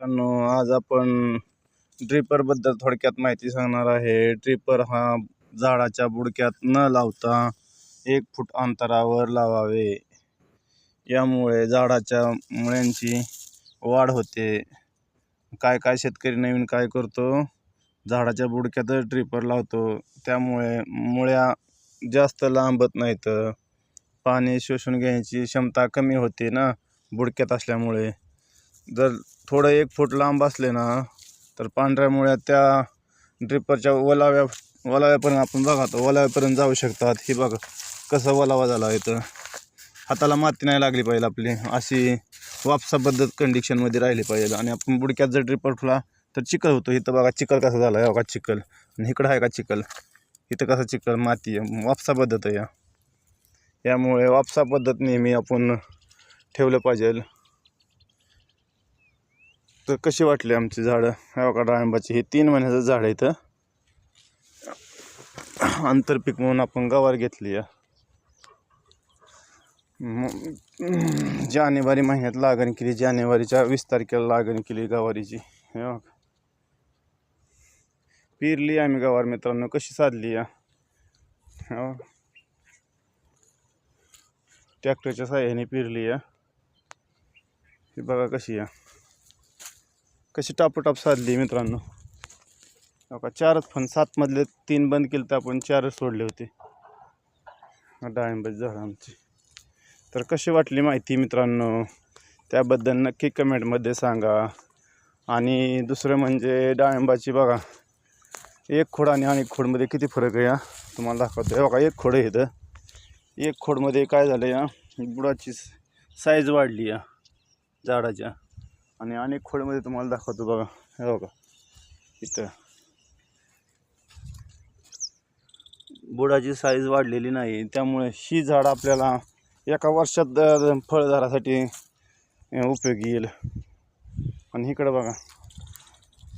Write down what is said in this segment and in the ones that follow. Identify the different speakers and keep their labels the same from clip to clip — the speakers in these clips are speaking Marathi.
Speaker 1: आज आपण ड्रिपरबद्दल थोडक्यात माहिती सांगणार आहे. ड्रिपर हा झाडाच्या बुडक्यात न लावता एक फूट अंतरावर लावावे. यामुळे झाडाच्या मुळ्यांची वाढ होते. काय काय शेतकरी नवीन काय करतो? झाडाच्या बुडक्यातच ड्रिपर लावतो. त्यामुळे मुळ्या जास्त लांबत नाहीत. पाणी शोषून घ्यायची क्षमता कमी होते ना बुडक्यात असल्यामुळे. जर थोडं एक फूट लांब असले ना तर पांढऱ्या मुळ्या त्या ड्रिपरच्या ओलाव्या ओलाव्यापर्यंत आपण बघा तर ओलाव्यापर्यंत जाऊ शकतात. हे बघा कसं ओलावा झाला इथं. हाताला माती नाही लागली पाहिजे आपली. अशी वापसा पद्धत कंडिशनमध्ये राहिली पाहिजे. आणि आपण बुडक्यात जर ड्रिपर ठुला तर चिखल होतो. इथं बघा चिखल कसा झाला. आहे बघा चिखल. आणि इकडं आहे का चिखल? इथं कसं चिखल? माती आहे. वापसा पद्धत आहे. या. यामुळे वापसा पद्धत नेहमी आपण ठेवलं पाहिजे. तर कशी वाटली आमची झाडं? एवढा डाळिंबाची हे तीन महिन्याचं झाड आहे इथं. आंतरपीक म्हणून आपण गवार घेतली या जानेवारी महिन्यात लागण केली. जानेवारीच्या वीस तारखेला लागण केली गवारीची. हे बघा. पेरली आम्ही गवार मित्रांनो. कशी साधली या ट्रॅक्टरच्या साह्याने पेरली या ही बघा कशी या कशी टापोटाप साधली मित्रांनो? हो का चारच फण सातमधले तीन बंद केले तर आपण चारच सोडले होते. डाळिंबाची झाडं आमची. तर कशी वाटली माहिती मित्रांनो? त्याबद्दल नक्की कमेंटमध्ये सांगा. आणि दुसरं म्हणजे डाळिंबाची बघा एक खोड आणि अनेक खोडमध्ये किती फरक आहे या तुम्हाला दाखवतो. आहे बघा एक खोड आहे इथं. एक खोडमध्ये काय झालं या बुडाची साईज वाढली या झाडाच्या. आणि अनेक खोडमध्ये तुम्हाला दाखवतो बघा. हे बघा. इथं. बुडाची साईज वाढलेली नाही. त्यामुळे ही झाड आपल्याला एका वर्षात फळझाडासाठी उपयोगी येईल. आणि इकडं बघा.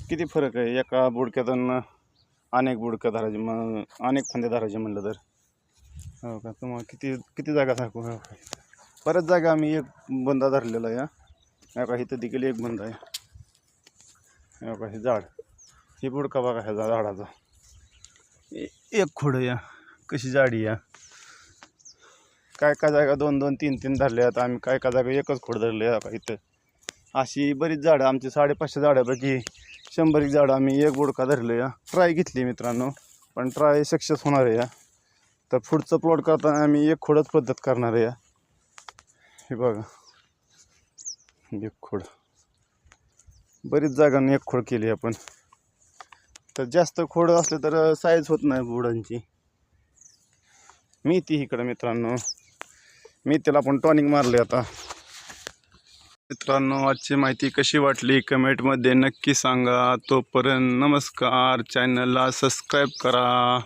Speaker 1: किती फरक आहे? एका बुडक्यातून अनेक बुडक्या धाराचे मग अनेक फांद्या धरायचे म्हणलं तर. हो का? तुम्हाला किती किती जागा दाखवू हो बऱ्याच जागा आम्ही एक बंदा धरलेला आहे हा. हे इथं देखील एक बंद आहे. हे बघा हे झाड. ही बुडका बघा ह्या झा- झाडाचा. ए- एक खोड या. कशी जाडी या? काय काय जागा दोन दोन तीन तीन धरले आहेत. आम्ही काय काय जागा एकच खोड धरले आहे इथं. अशी बरीच झाडं आमची साडेपाचशे झाडापैकी शंभर एक झाडं आम्ही एक बुडका धरले या. ट्राय घेतली मित्रांनो पण ट्राय सक्सेस होणार आहे या. तर पुढचं प्लॉट करताना आम्ही एक खोडच पद्धत करणार आहे या. हे बघा. एक खोड. बरीच जागांनी एक खोड केली आपण. तर जास्त खोड असले तर साईज होत नाही बुडांची. मेथी इकडं मित्रांनो. मेथीला आपण टॉनिक मारले आता. मित्रांनो आजची माहिती कशी वाटली? कमेंटमध्ये नक्की सांगा. तोपर्यंत नमस्कार. चॅनलला सबस्क्राईब करा.